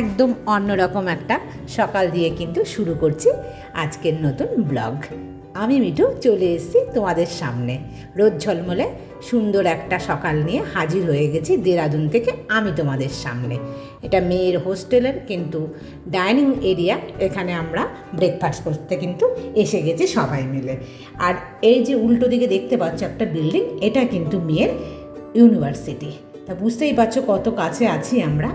একদম অন্যরকম একটা সকাল দিয়ে কিন্তু শুরু করছি আজকের নতুন ব্লগ। আমি মিঠু, চলে এসেছি তোমাদের সামনে। রোদ ঝলমলে সুন্দর একটা সকাল নিয়ে হাজির হয়ে গেছি দেরাদুন থেকে আমি তোমাদের সামনে। এটা মেয়ের হোস্টেলের কিন্তু ডাইনিং এরিয়া, এখানে আমরা ব্রেকফাস্ট করতে কিন্তু এসে গেছি সবাই মিলে। আর এই যে উল্টো দিকে দেখতে পাচ্ছ একটা বিল্ডিং এটা কিন্তু মেয়ের ইউনিভার্সিটি তা বুঝতেই পারছ কত কাছে আছি আমরা।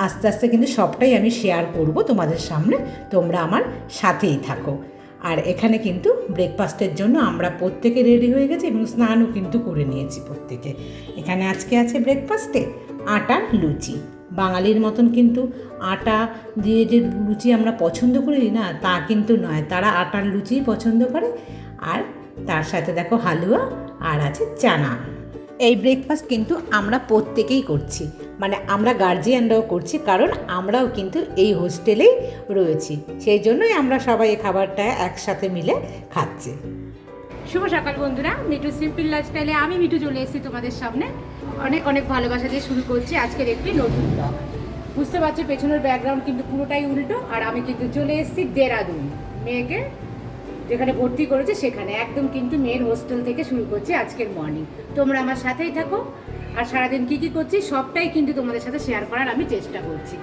আস্তে আস্তে কিন্তু সবটাই আমি শেয়ার করব তোমাদের সামনে। তোমরা আমার সাথেই থাকো। আর এখানে কিন্তু ব্রেকফাস্টের জন্য আমরা প্রত্যেকে রেডি হয়ে গেছি এবং স্নানও কিন্তু করে নিয়েছি প্রত্যেকে। এখানে আজকে আছে ব্রেকফাস্টে আটার লুচি। বাঙালির মতন কিন্তু আটা দিয়ে যে লুচি আমরা পছন্দ করি না, তা কিন্তু নয়। তারা আটার লুচিই পছন্দ করে। আর তার সাথে দেখো হালুয়া আর আছে চানা। এই ব্রেকফাস্ট কিন্তু আমরা প্রত্যেকেই করছি। মানে আমরা গার্জিয়ানরাও করছি, কারণ আমরাও কিন্তু এই হোস্টেলেই রয়েছি। সেই জন্যই আমরা সবাই এই খাবারটা একসাথে মিলে খাচ্ছি। শুভ সকাল বন্ধুরা মিঠু সিম্পল লাইফস্টাইলে আমি মিঠু চলে এসেছি তোমাদের সামনে। অনেক অনেক ভালোবাসা দিয়ে শুরু করছি আজকের একটি নতুন ব্লগ বুঝতে পারছ, পেছনের ব্যাকগ্রাউন্ড কিন্তু পুরোটাই উল্টো, আর আমি কিন্তু চলে এসেছি দেরাদুন। মেয়েকে যেখানে ভর্তি করেছে সেখানে। একদম কিন্তু মেয়ের হোস্টেল থেকে শুরু করছি আজকের মর্নিং তোমরা আমার সাথেই থাকো। আর সারাদিন কী কী করছি, সবটাই কিন্তু তোমাদের সাথে শেয়ার করার আমি চেষ্টা করছি।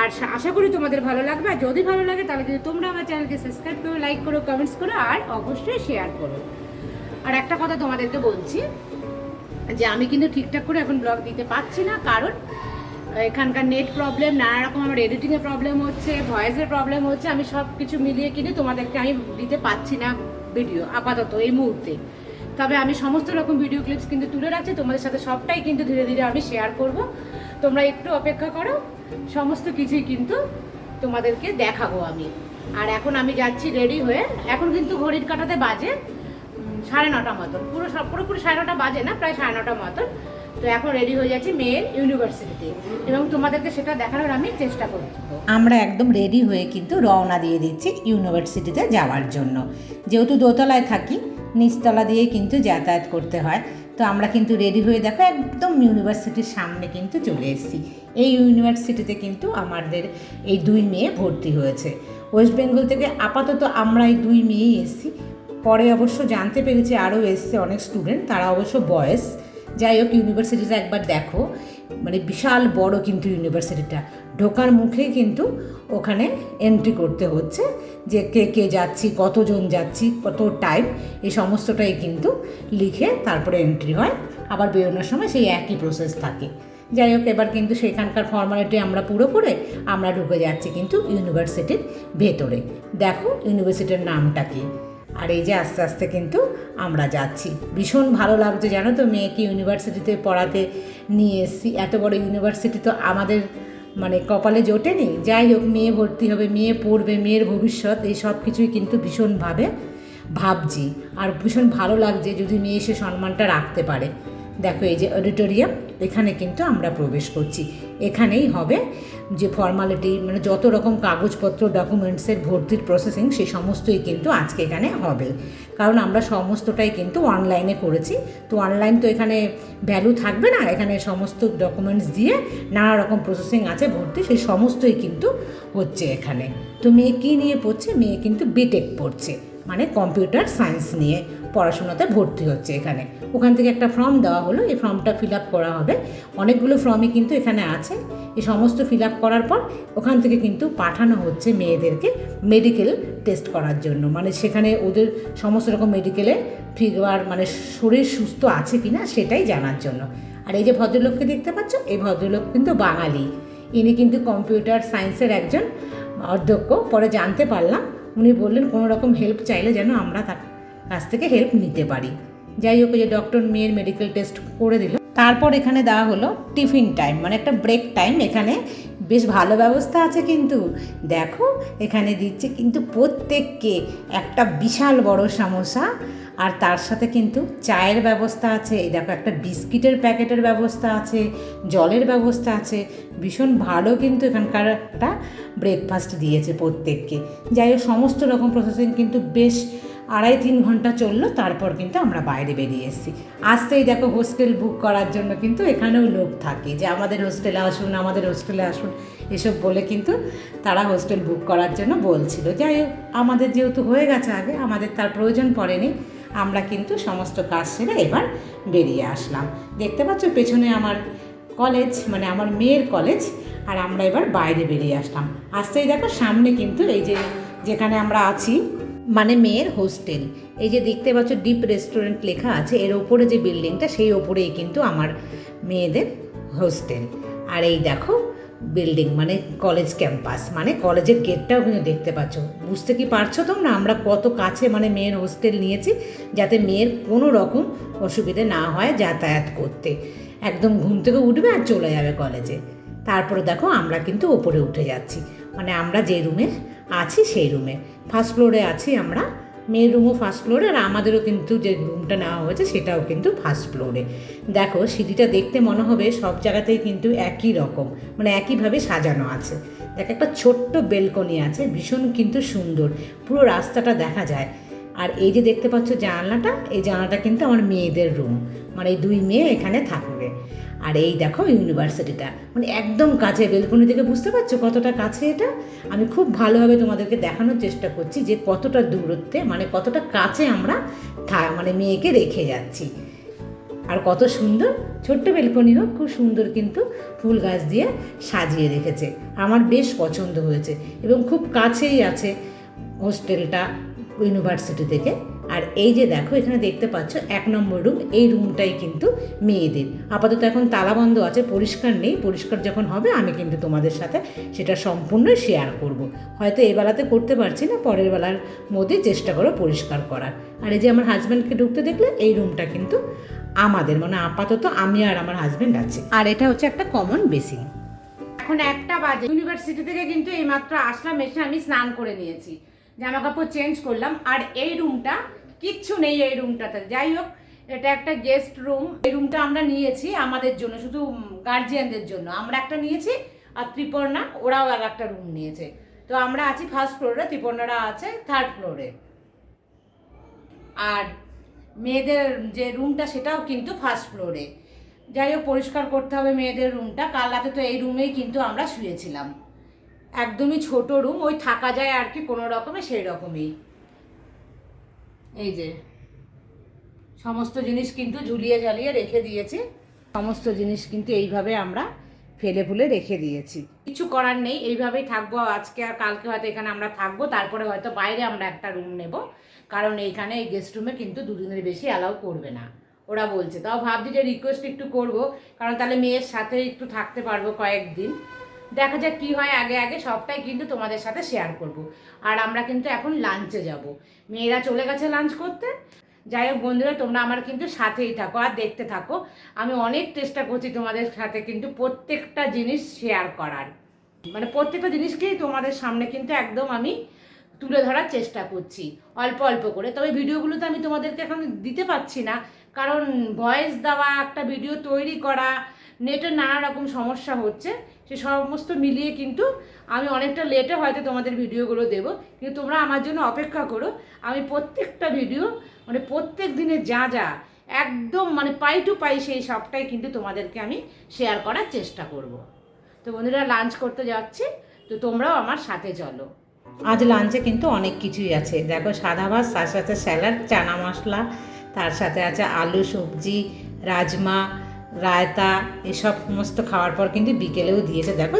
আর আশা করি তোমাদের ভালো লাগবে। আর যদি ভালো লাগে, তাহলে কিন্তু তোমরা আমার চ্যানেলকে সাবস্ক্রাইব করো লাইক করো কমেন্টস করো, আর অবশ্যই শেয়ার করো। আর একটা কথা তোমাদেরকে বলছি, যে আমি কিন্তু ঠিকঠাক করে এখন ব্লগ দিতে পারছি না। কারণ এখানকার নেট প্রবলেম নানা রকম আমার এডিটিংয়ের প্রবলেম হচ্ছে ভয়েসের প্রবলেম হচ্ছে, আমি সব কিছু মিলিয়ে কিনে তোমাদেরকে আমি দিতে পারছি না ভিডিও আপাতত এই মুহূর্তে। তবে আমি সমস্ত রকম ভিডিও ক্লিপস কিন্তু তুলে রাখছি, তোমাদের সাথে সবটাই কিন্তু ধীরে ধীরে আমি শেয়ার করব। তোমরা একটু অপেক্ষা করো, সমস্ত কিছুই কিন্তু তোমাদেরকে দেখাবো আমি। আর এখন আমি যাচ্ছি রেডি হয়ে, এখন কিন্তু ঘড়ির কাটাতে বাজে সাড়ে নটা মতন, পুরো পুরোপুরি সাড়ে নটা বাজে না, প্রায় সাড়ে নটা মতন। তো এখন রেডি হয়ে যাচ্ছি মেয়ের ইউনিভার্সিটিতে এবং তোমাদেরকে সেটা দেখানোর আমি চেষ্টা করব। আমরা একদম রেডি হয়ে কিন্তু রওনা দিয়ে দিচ্ছি ইউনিভার্সিটিতে যাওয়ার জন্য। যেহেতু দোতলায় থাকি, নিচতলা দিয়ে কিন্তু যাতায়াত করতে হয়। তো আমরা কিন্তু রেডি হয়ে দেখো একদম ইউনিভার্সিটির সামনে কিন্তু চলে এসেছি। এই ইউনিভার্সিটিতে কিন্তু আমাদের এই দুই মেয়ে ভর্তি হয়েছে। ওয়েস্ট বেঙ্গল থেকে আপাতত আমরা এই দুই মেয়েই এসেছি। পরে অবশ্য জানতে পেরেছি আরও এসছে অনেক স্টুডেন্ট তারা অবশ্য বয়স যাই হোক ইউনিভার্সিটিটা একবার দেখো। মানে বিশাল বড় কিন্তু ইউনিভার্সিটিটা ঢোকার মুখে কিন্তু ওখানে এন্ট্রি করতে হচ্ছে যে কে কে যাচ্ছি, কতজন যাচ্ছি, কত টাইম এই সমস্তটাই কিন্তু লিখে তারপরে এন্ট্রি হয়। আবার বেরোনোর সময় সেই একই প্রসেস থাকে। যাই হোক, এবার কিন্তু সেখানকার ফর্মালিটি আমরা পুরো করে আমরা ঢুকে যাচ্ছি কিন্তু ইউনিভার্সিটির ভেতরে। দেখো ইউনিভার্সিটির নামটা কি? আর এই যে আস্তে আস্তে কিন্তু আমরা যাচ্ছি। ভীষণ ভালো লাগছে, জানো তো, মেয়েকে ইউনিভার্সিটিতে পড়াতে নিয়ে এসেছি। এত বড় ইউনিভার্সিটি তো আমাদের মানে কপালে জোটেনি। যাই হোক, মেয়ে ভর্তি হবে, মেয়ে পড়বে, মেয়ের ভবিষ্যৎ, এই সব কিছুই কিন্তু ভীষণভাবে ভাবছি। আর ভীষণ ভালো লাগছে যদি মেয়ে সে সম্মানটা রাখতে পারে। দেখো এই যে অডিটোরিয়াম এখানে কিন্তু আমরা প্রবেশ করছি। এখানেই হবে যে ফর্মালিটি মানে যত রকম কাগজপত্র ডকুমেন্টসের ভর্তির প্রসেসিং সে সমস্তই কিন্তু আজকে এখানে হবে। কারণ আমরা সমস্তটাই কিন্তু অনলাইনে করেছি। তো অনলাইন তো এখানে ভ্যালু থাকবে না। এখানে সমস্ত ডকুমেন্টস দিয়ে নানা রকম প্রসেসিং আছে, ভর্তি সেই সমস্তই কিন্তু হচ্ছে এখানে। তো মেয়ে কী নিয়ে পড়ছে? মেয়ে কিন্তু বিটেক পড়ছে মানে কম্পিউটার সায়েন্স নিয়ে। পড়াশোনাতে ভর্তি হচ্ছে এখানে। ওখান থেকে একটা ফর্ম দেওয়া হলো। এই ফর্মটা ফিল আপ করা হবে। অনেকগুলো ফর্মই কিন্তু এখানে আছে। এই সমস্ত ফিল আপ করার পর ওখান থেকে কিন্তু পাঠানো হচ্ছে মেয়েদেরকে মেডিকেল টেস্ট করার জন্য। মানে সেখানে ওদের সমস্ত রকম মেডিকেলে ফিগার মানে শরীর সুস্থ আছে কি না সেটাই জানার জন্য। আর এই যে ভদ্রলোককে দেখতে পাচ্ছ, এই ভদ্রলোক কিন্তু বাঙালি। ইনি কিন্তু কম্পিউটার সায়েন্সের একজন অধ্যক্ষ। পরে জানতে পারলাম, উনি বললেন কোনো রকম হেল্প চাইলে যেন আমরা তার কাছ থেকে হেল্প নিতে পারি। যাই হোক যে ডক্টর মেয়ের মেডিকেল টেস্ট করে দিল। তারপর এখানে দেওয়া হলো টিফিন টাইম মানে একটা ব্রেক টাইম এখানে বেশ ভালো ব্যবস্থা আছে কিন্তু। দেখো, এখানে দিচ্ছে কিন্তু প্রত্যেককে একটা বিশাল বড় সমস্যা আর তার সাথে কিন্তু চায়ের ব্যবস্থা আছে। এই দেখো, একটা বিস্কিটের প্যাকেটের ব্যবস্থা আছে, জলের ব্যবস্থা আছে। ভীষণ ভালো কিন্তু এখানকার একটা ব্রেকফাস্ট দিয়েছে প্রত্যেককে। যাই হোক, সমস্ত রকম প্রসেসিং কিন্তু বেশ আড়াই তিন ঘণ্টা চলল, তারপর কিন্তু আমরা বাইরে বেরিয়ে এসেছি। আসতেই দেখো হোস্টেল বুক করার জন্য কিন্তু এখানেও লোক থাকে যে আমাদের হোস্টেলে আসুন, আমাদের হোস্টেলে আসুন, এসব বলে কিন্তু তারা হোস্টেল বুক করার জন্য বলছিল। যাই হোক, আমাদের যেহেতু হয়ে গেছে আগে, আমাদের তার প্রয়োজন পড়েনি, আমরা কিন্তু সমস্ত কাজ সেরে এবার বেরিয়ে আসলাম। দেখতে পাচ্ছ পেছনে আমার কলেজ মানে আমার মেয়ের কলেজ, আর আমরা এবার বাইরে বেরিয়ে আসলাম। আসতেই দেখো সামনে কিন্তু এই যে যেখানে আমরা আছি মানে মেয়ের হোস্টেল। এই যে দেখতে পাচ্ছ ডিপ রেস্টুরেন্ট লেখা আছে, এর ওপরে যে বিল্ডিংটা, সেই ওপরেই কিন্তু আমার মেয়েদের হোস্টেল। আর এই দেখো, বিল্ডিং মানে কলেজ ক্যাম্পাস মানে কলেজের গেটটাও কিন্তু দেখতে পাচ্ছ। বুঝতে কি পারছ তোমরা? আমরা কত কাছে মানে মেয়ের হোস্টেল নিয়েছি, যাতে মেয়ের কোনো রকম অসুবিধে না হয় যাতায়াত করতে। একদম ঘুম থেকে উঠবে আর চলে যাবে কলেজে। তারপরে দেখো, আমরা কিন্তু ওপরে উঠে যাচ্ছি। মানে আমরা যে রুমে আছি সেই রুমে। ফার্স্ট ফ্লোরে আছি আমরা। মেয়ের রুমও ফার্স্ট ফ্লোরে আর আমাদেরও কিন্তু যে রুমটা নেওয়া হয়েছে সেটাও কিন্তু ফার্স্ট ফ্লোরে দেখো, সিঁড়িটা দেখতে মনে হবে সব জায়গাতেই কিন্তু একই রকম মানে একইভাবে সাজানো আছে। দেখ, একটা ছোট্ট বেলকনি আছে, ভীষণ কিন্তু সুন্দর। পুরো রাস্তাটা দেখা যায়। আর এই যে দেখতে পাচ্ছ জানলাটা, এই জানলাটা কিন্তু আমার মেয়েদের রুম মানে এই দুই মেয়ে এখানে থাকবে। আর এই দেখো ইউনিভার্সিটিটা মানে একদম কাছে, বেলকনি থেকে বুঝতে পারছ কতটা কাছে এটা? আমি খুব ভালোভাবে তোমাদেরকে দেখানোর চেষ্টা করছি যে কতটা দূরত্বে মানে কতটা কাছে আমরা মানে মেয়েকে রেখে যাচ্ছি। আর কত সুন্দর, ছোট্ট বেলকনি হোক, খুব সুন্দর কিন্তু ফুল গাছ দিয়ে সাজিয়ে রেখেছে। আমার বেশ পছন্দ হয়েছে এবং খুব কাছেই আছে হোস্টেলটা ইউনিভার্সিটি থেকে। আর এই যে দেখো, এখানে দেখতে পাচ্ছ, এক নম্বর রুম এই রুমটাই কিন্তু মেয়েদের। আপাতত এখন তালাবন্ধ আছে, পরিষ্কার নেই। পরিষ্কার যখন হবে, আমি কিন্তু তোমাদের সাথে সেটা সম্পূর্ণ শেয়ার করব। হয়তো এই বেলাতে করতে পারছি না, পরের বেলার মধ্যে চেষ্টা করো পরিষ্কার করার। আর এই যে আমার হাজব্যান্ডকে ঢুকতে দেখলে, এই রুমটা কিন্তু আমাদের মানে আপাতত আমি আর আমার হাজব্যান্ড আছে। আর এটা হচ্ছে একটা কমন বেসিং এখন একটা বাজে। ইউনিভার্সিটি থেকে কিন্তু এইমাত্র আসলাম, এসে আমি স্নান করে নিয়েছি। জামা কাপড় চেঞ্জ করলাম, আর এই রুমটা কিচ্ছু নেই এই রুমটাতে যাই হোক, এটা একটা গেস্ট রুম এই রুমটা আমরা নিয়েছি আমাদের জন্য, শুধু গার্জিয়ানদের জন্য। আমরা একটা নিয়েছি আর ত্রিপর্ণা, ওরাও আর একটা রুম নিয়েছে। তো আমরা আছি ফার্স্ট ফ্লোরে ত্রিপর্ণারা আছে থার্ড ফ্লোরে আর মেয়েদের যে রুমটা সেটাও কিন্তু ফার্স্ট ফ্লোরে যাই হোক, পরিষ্কার করতে হবে মেয়েদের রুমটা কাল রাতে তো এই রুমেই কিন্তু আমরা শুয়েছিলাম। একদমই ছোট রুম ওই থাকা যায় আর কি কোনো রকমে সেই রকমই। এই যে, সমস্ত জিনিস কিন্তু ঝুলিয়ে ঝালিয়ে রেখে দিয়েছি। সমস্ত জিনিস কিন্তু এইভাবে আমরা ফেলে ফুলে রেখে দিয়েছি। কিছু করার নেই, এইভাবেই থাকব। আজকে আর কালকে হয়তো এখানে আমরা থাকব, তারপরে হয়তো বাইরে আমরা একটা রুম নেব। কারণ এইখানে এই গেস্ট রুমে কিন্তু দুদিনের বেশি অ্যালাউ করবে না। ওরা বলছে, তাও ভাবছি যে রিকোয়েস্ট একটু করব, কারণ তাহলে মেয়ের সাথে একটু থাকতে পারব কয়েকদিন। দেখা যাক কি হয় আগে আগে সবটাই কিন্তু তোমাদের সাথে শেয়ার করব। আর আমরা কিন্তু এখন লাঞ্চে যাব। মেয়েরা চলে গেছে লাঞ্চ করতে। যাই হোক বন্ধুরা, তোমরা আমার কিন্তু সাথেই থাকো আর দেখতে থাকো। আমি অনেক চেষ্টা করছি তোমাদের সাথে কিন্তু প্রত্যেকটা জিনিস শেয়ার করার। মানে প্রত্যেকটা জিনিসকেই তোমাদের সামনে কিন্তু একদম আমি তুলে ধরার চেষ্টা করছি। অল্প অল্প করে। তবে ভিডিওগুলো তো আমি তোমাদেরকে এখন দিতে পারছি না। কারণ ভয়েস দেওয়া, একটা ভিডিও তৈরি করা নেটের নানা রকম সমস্যা হচ্ছে। সে সমস্ত মিলিয়ে কিন্তু আমি অনেকটা লেটে হয়তো তোমাদের ভিডিওগুলো দেবো। কিন্তু তোমরা আমার জন্য অপেক্ষা করো। আমি প্রত্যেকটা ভিডিও মানে প্রত্যেক দিনে যা যা একদম মানে পাই টু পাই সেই সবটাই কিন্তু তোমাদেরকে আমি শেয়ার করার চেষ্টা করব। তো বন্ধুরা লাঞ্চ করতে যাচ্ছি। তো তোমরাও আমার সাথে চলো। আজ লাঞ্চে কিন্তু অনেক কিছুই আছে। দেখো, সাদা ভাত, তার সাথে স্যালাড চানা মশলা, তার সাথে আছে আলু, সবজি, রাজমা রায়তা, এসব সমস্ত খাওয়ার পর কিন্তু বিকেলেও দিয়েছে। দেখো,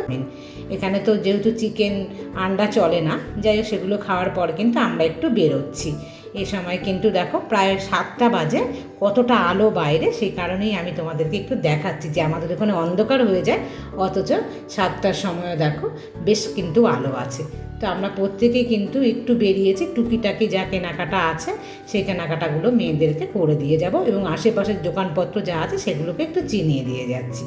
এখানে তো যেহেতু চিকেন আন্ডা চলে না, যাই হোক, সেগুলো খাওয়ার পর কিন্তু আমরা একটু বেরোচ্ছি। এ সময় কিন্তু দেখো, প্রায় সাতটা বাজে, কতটা আলো বাইরে, সেই কারণেই আমি তোমাদেরকে একটু দেখাচ্ছি যে আমাদের ওখানে অন্ধকার হয়ে যায়, অথচ সাতটার সময় দেখো, বেশ কিন্তু আলো আছে। তো আমরা প্রত্যেকেই কিন্তু একটু বেরিয়েছি, টুকিটাকি যা কেনাকাটা আছে, সেই কেনাকাটাগুলো মেয়েদেরকে করে দিয়ে যাব এবং আশেপাশের দোকানপত্র যা আছে সেগুলোকে একটু চিনিয়ে দিয়ে যাচ্ছি।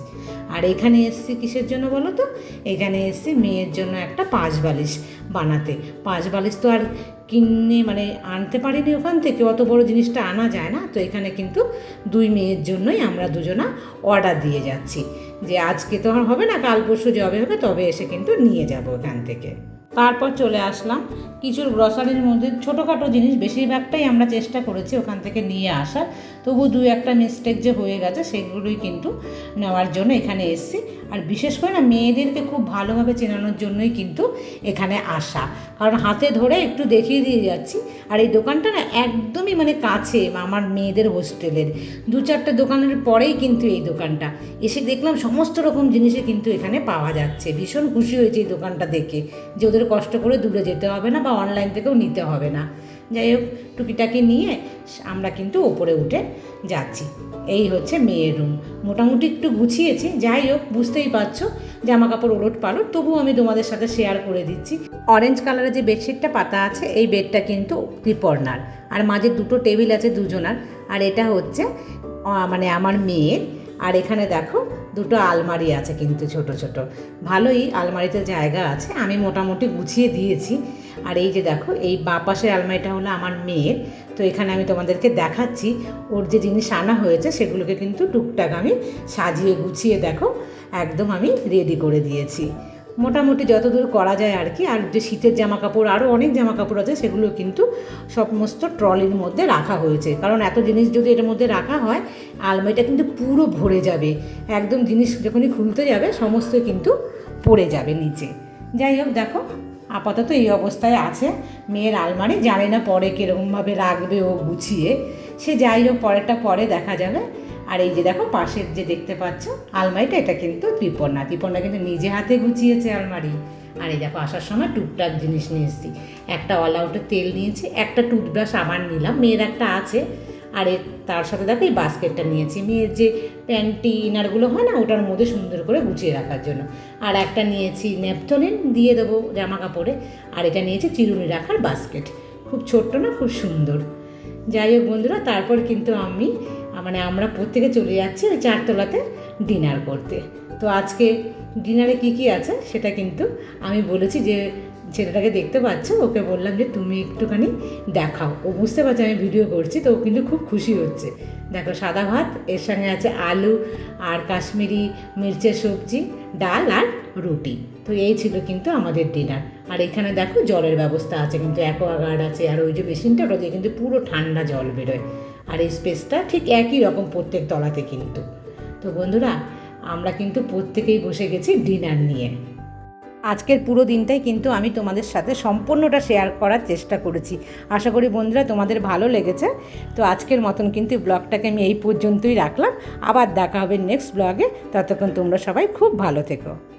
আর এখানে এসছি কিসের জন্য বলো তো? এখানে এসছি মেয়ের জন্য একটা পাঁচ বালিশ বানাতে। পাঁচ বালিশ তো আর কিনে মানে আনতে পারিনি ওখান থেকে, অত বড় জিনিসটা আনা যায় না। তো এখানে কিন্তু দুই মেয়ের জন্যই আমরা দুজনা অর্ডার দিয়ে যাচ্ছি। যে আজকে তো আর হবে না, কাল পরশু যবে হবে, তবে এসে কিন্তু নিয়ে যাব এখান থেকে। তারপর চলে আসলাম কিছুর গ্রসারির মধ্যে। ছোটোখাটো জিনিস, বেশিরভাগটাই আমরা চেষ্টা করেছি ওখান থেকে নিয়ে আসার। তবু দু একটা মিস্টেক যে হয়ে গেছে, সেগুলোই কিন্তু নেওয়ার জন্য এখানে এসছি। আর বিশেষ করে না, মেয়েদেরকে খুব ভালোভাবে চেনানোর জন্যই কিন্তু এখানে আসা। কারণ হাতে ধরে একটু দেখিয়ে দিয়ে যাচ্ছি। আর এই দোকানটা না একদমই মানে কাছে আমার মেয়েদের হোস্টেলের। দু চারটে দোকানের পরেই কিন্তু এই দোকানটা। এসে দেখলাম সমস্ত রকম জিনিসই কিন্তু এখানে পাওয়া যাচ্ছে। ভীষণ খুশি হয়েছে এই দোকানটা দেখে যে ওদের কষ্ট করে দূরে যেতে হবে না বা অনলাইন থেকেও নিতে হবে না। যাই হোক, টুকিটাকি নিয়ে আমরা কিন্তু ওপরে উঠে যাচ্ছি। এই হচ্ছে মেয়ের রুম মোটামুটি একটু গুছিয়েছি, যাই হোক, বুঝতেই পারছ জামা কাপড় ওলট পালট, তবুও আমি তোমাদের সাথে শেয়ার করে দিচ্ছি। অরেঞ্জ কালারের যে বেডশিটটা পাতা আছে, এই বেডটা কিন্তু ত্রিপর্ণার। আর মাঝে দুটো টেবিল আছে দুজনার। আর এটা হচ্ছে মানে আমার মেয়ের। আর এখানে দেখো, দুটো আলমারি আছে কিন্তু ছোট ছোট। ভালোই আলমারিতে জায়গা আছে, আমি মোটামুটি গুছিয়ে দিয়েছি। আর এই যে দেখো, এই বাঁ পাশের আলমারিটা হলো আমার মেয়ের। তো এখানে আমি তোমাদেরকে দেখাচ্ছি, ওর যে জিনিস আনা হয়েছে সেগুলোকে কিন্তু টুকটাক আমি সাজিয়ে গুছিয়ে দেখো, একদম আমি রেডি করে দিয়েছি। মোটামুটি যতদূর করা যায় আর কি, আর যে শীতের জামা কাপড় আরও অনেক জামা কাপড় আছে, সেগুলো কিন্তু সমস্ত ট্রলির মধ্যে রাখা হয়েছে। কারণ এত জিনিস যদি এর মধ্যে রাখা হয়, আলমারিটা কিন্তু পুরো ভরে যাবে। একদম জিনিস যখনই খুলতে যাবে, সমস্ত কিন্তু পড়ে যাবে নিচে। যাই হোক, দেখো আপাতত এই অবস্থায় আছে। মেয়ের আলমারি, জানে না পরে কীরকমভাবে রাখবে ও গুছিয়ে। সে যাই হোক, পরেরটা পরে দেখা যাবে। আর এই যে দেখো, পাশের যে দেখতে পাচ্ছ, আলমারিটা, এটা কিন্তু ত্রিপর্ণা ত্রিপর্ণা কিন্তু নিজে হাতে গুছিয়েছে আলমারি। আর এই দেখো, আসার সময় টুকটাক জিনিস নিয়ে এসেছি। একটা অল আউটের তেল নিয়েছি, একটা টুথব্রাশ আবার নিলাম। মেয়ের একটা আছে। আর তার সাথে দেখো এই বাস্কেটটা নিয়েছি। মেয়ের যে প্যান্টি ইনারগুলো হয় না, ওটার মধ্যে সুন্দর করে গুছিয়ে রাখার জন্য। আর একটা নিয়েছি ন্যাপথলিন, দিয়ে দেবো জামা কাপড়ে আর এটা নিয়েছি চিরুনি রাখার বাস্কেট। খুব ছোট্ট না, খুব সুন্দর। যাই হোক বন্ধুরা, তারপর কিন্তু আমি মানে আমরা প্রত্যেকে চলে যাচ্ছি ওই চারতলাতে ডিনার করতে। তো আজকে ডিনারে কি কি আছে সেটা কিন্তু আমি বলেছি যে ছেলেটাকে দেখতে পাচ্ছ, ওকে বললাম যে তুমি একটুখানি দেখাও। ও বুঝতে পারছে আমি ভিডিও করছি, তো ও কিন্তু খুব খুশি হচ্ছে। দেখো, সাদা ভাত, এর সঙ্গে আছে আলু আর কাশ্মীরি মির্চের সবজি, ডাল আর রুটি। তো এই ছিল কিন্তু আমাদের ডিনার আর এখানে দেখো, জলের ব্যবস্থা আছে, কিন্তু অ্যাকোয়াগার্ড আছে, আর ওই যে মেশিনটা ওটা দিয়ে কিন্তু পুরো ঠান্ডা জল বেরোয়। আর এই স্পেসটা ঠিক একই রকম প্রত্যেক তলাতে কিন্তু। তো বন্ধুরা, আমরা কিন্তু প্রত্যেকেই বসে গেছি ডিনার নিয়ে। আজকের পুরো দিনটাই কিন্তু আমি তোমাদের সাথে সম্পূর্ণটা শেয়ার করার চেষ্টা করেছি। আশা করি বন্ধুরা তোমাদের ভালো লেগেছে। তো আজকের মতন কিন্তু ব্লগটাকে আমি এই পর্যন্তই রাখলাম। আবার দেখা হবে নেক্সট ব্লগে ততক্ষণ তোমরা সবাই খুব ভালো থেকো।